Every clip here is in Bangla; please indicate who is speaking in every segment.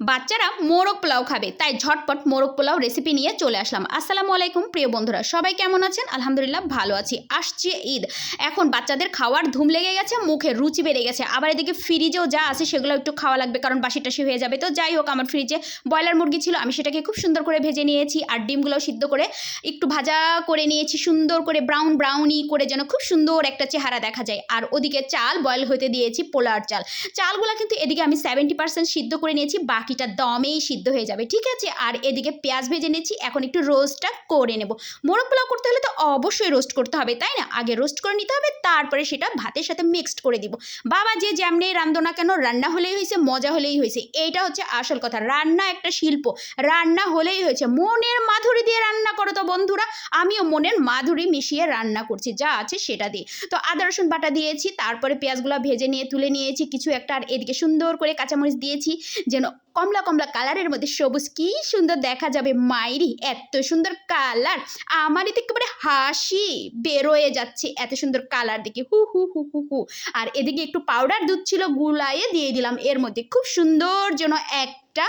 Speaker 1: বাচ্চারা মোরগ পোলাও খাবে। তাই ঝটপট মোরগ পোলাও রেসিপি নিয়ে চলে আসলাম। আসসালামু আলাইকুম, প্রিয় বন্ধুরা। সবাই কেমন আছেন? আলহামদুলিল্লাহ ভালো আছি। আসছে ঈদ। এখন বাচ্চাদের খাওয়ার ধুম লেগে গেছে, মুখে রুচি বেড়ে গেছে। আবার এদিকে ফ্রিজেও যা আছে সেগুলো একটু খাওয়া লাগবে, কারণ বাসি টাসি হয়ে যাবে। তো যাই হোক, আমার ফ্রিজে ব্রয়লার মুরগি ছিল, আমি সেটাকে খুব সুন্দর করে ভেজে নিয়েছি আর ডিমগুলো সিদ্ধ করে একটু ভাজা করে নিয়েছি, সুন্দর করে ব্রাউন ব্রাউনি করে যেন খুব সুন্দর একটা চেহারা দেখা যায়। আর ওদিকে চাল বয়েল হতে দিয়েছি পোলার চাল। চালগুলো কিন্তু এদিকে আমি সেভেন্টি পার্সেন্ট সিদ্ধ করে নিয়েছি বাকিটা দমেই সিদ্ধ হয়ে যাবে, ঠিক আছে? আর এদিকে পেঁয়াজ ভেজে নিয়েছি এখন একটু রোস্টটা করে নেব। মোরগ পোলাও করতে হলে তো অবশ্যই রোস্ট করতে হবে, তাই না? আগে রোস্ট করে নিতে হবে, তারপরে সেটা ভাতের সাথে মিক্সড করে দিব। বাবা, যে যেমনি রান্ধো না কেন, রান্না হলেই হয়েছে, মজা হলেই হয়েছে, এইটা হচ্ছে আসল কথা। রান্না একটা শিল্প, রান্না হলেই হয়েছে। মনের মাধুরী দিয়ে রান্না করো তো বন্ধুরা, আমিও মনের মাধুরী মিশিয়ে রান্না করছি, যা আছে সেটা দিয়ে। তো আদা, রসুন বাটা দিয়েছি, তারপরে পেঁয়াজগুলো ভেজে নিয়ে, তুলে নিয়েছি, কিছু একটা, আর এদিকে সুন্দর করে কাঁচামরিচ দিয়েছি, যেন কমলা কমলা কালারের মধ্যে সবুজ, কি সুন্দর দেখা যাবে মাইরি, এত সুন্দর কালার। আমারই তো একেবারে হাসি বেরোয়ে যাচ্ছে এত সুন্দর কালার দেখে, হু হু হু হু হু। আর এদিকে একটু পাউডার দুধ ছিল গুলায়ে দিয়ে দিলাম। এর মধ্যে খুব সুন্দর যেন একটা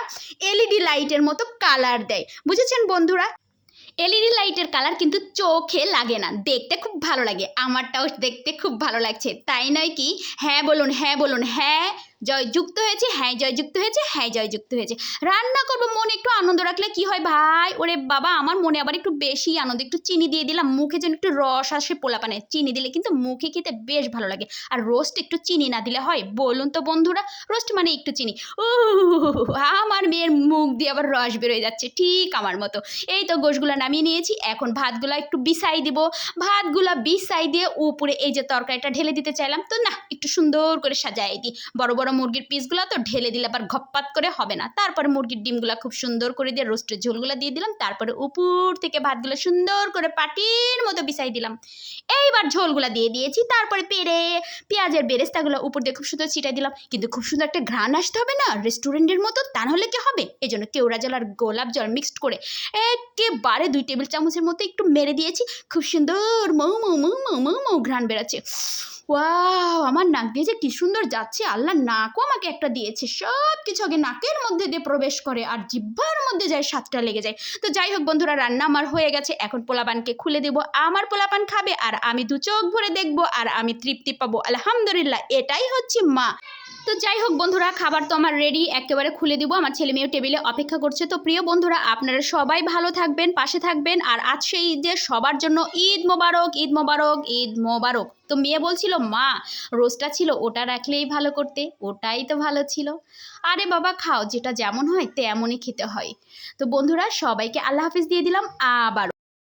Speaker 1: এলইডি লাইটের মতো কালার দেয়। বুঝেছেন বন্ধুরা? এলইডি লাইটের কালার কিন্তু চোখে লাগে না, দেখতে খুব ভালো লাগে। আমারটাও দেখতে খুব ভালো লাগছে। তাই নয় কি? হ্যাঁ বলুন হ্যাঁ বলুন হ্যাঁ জয় যুক্ত হয়েছে হ্যাঁ জয় যুক্ত হয়েছে হ্যাঁ জয় যুক্ত হয়েছে। রান্না করব, মনে একটু আনন্দ রাখলে কি হয় ভাই? ওরে বাবা, আমার মনে আবার একটু বেশি আনন্দ, একটু চিনি দিয়ে দিলাম, মুখে যেন একটু রস আসে পোলাপানে চিনি দিলে কিন্তু মুখে খেতে বেশ ভালো লাগে। আর রোস্ট একটু চিনি না দিলে হয়? বলুন তো বন্ধুরা রোস্ট মানে একটু চিনি। ও আমার মেয়ের মুখ দিয়ে আবার রস বেরোয় যাচ্ছে, ঠিক আমার মতো। এই তো গোশগুলা নামিয়ে নিয়েছি, এখন ভাতগুলা একটু বিছাই দিব। ভাতগুলা বিছাই দিয়ে উপরে এই যে তরকারিটা ঢেলে দিতে চাইলাম, তো না, একটু সুন্দর করে সাজাই দিই। বড় বড় মুরগির পিসগুলো তো ঢেলে দিলে আবার ঘপ্পাত করে হবে না। তারপরে মুরগির ডিমগুলো খুব সুন্দর করে দিয়ে রোস্টের ঝোলগুলো দিয়ে দিলাম। তারপরে উপর থেকে ভাতগুলো সুন্দর করে পাটির মতো বিছাই দিলাম। এইবার ঝোলগুলো দিয়ে দিয়েছি। তারপরে পেরে পেঁয়াজের বেরেস্তাগুলো উপর দিয়ে খুব সুন্দর ছিটাই দিলাম। কিন্তু খুব সুন্দর একটা ঘ্রাণ আসতে হবে না রেস্টুরেন্টের মতো, তা নাহলে কি হবে? এই জন্য কেওড়া জল আর গোলাপ জল মিক্সড করে একেবারে দুই টেবিল চামচের মতো একটু মেরে দিয়েছি। খুব সুন্দর মৌ মৌ মৌ মৌ মৌ মৌ ঘ্রাণ বেরাচ্ছে। ওয়াও, আমার নাক দিয়ে যে কি সুন্দর যাচ্ছে আল্লাহ নাকও আমাকে একটা দিয়েছে। সব কিছু আগে নাকের মধ্যে দিয়ে প্রবেশ করে আর জিব্বার মধ্যে যায়, স্বাদটা লেগে যায়। তো যাই হোক বন্ধুরা, রান্না আমার হয়ে গেছে। এখন পোলাপানকে খুলে দেব। আমার পোলাপান খাবে আর আমি দু চোখ ভরে দেখব আর আমি তৃপ্তি পাবো। আলহামদুলিল্লাহ, এটাই হচ্ছে মা। তো যাই হোক বন্ধুরা, খাবার তো আমার রেডি একেবারে খুলে দিব। আমার ছেলে মেয়ে টেবিলে অপেক্ষা করছে। তো প্রিয় বন্ধুরা, আপনারা সবাই ভালো থাকবেন, পাশে থাকবেন। আর আজ সেই ঈদে সবার জন্য ঈদ মোবারক ঈদ মোবারক ঈদ মোবারক। তো মেয়ে বলছিল, মা, রোজটা ছিল ওটা রাখলেই ভালো করতে, ওটাই তো ভালো ছিল। আরে বাবা, খাও, যেটা যেমন হয় তেমনই খেতে হয়। তো বন্ধুরা, সবাইকে আল্লাহ হাফিজ দিয়ে দিলাম আবার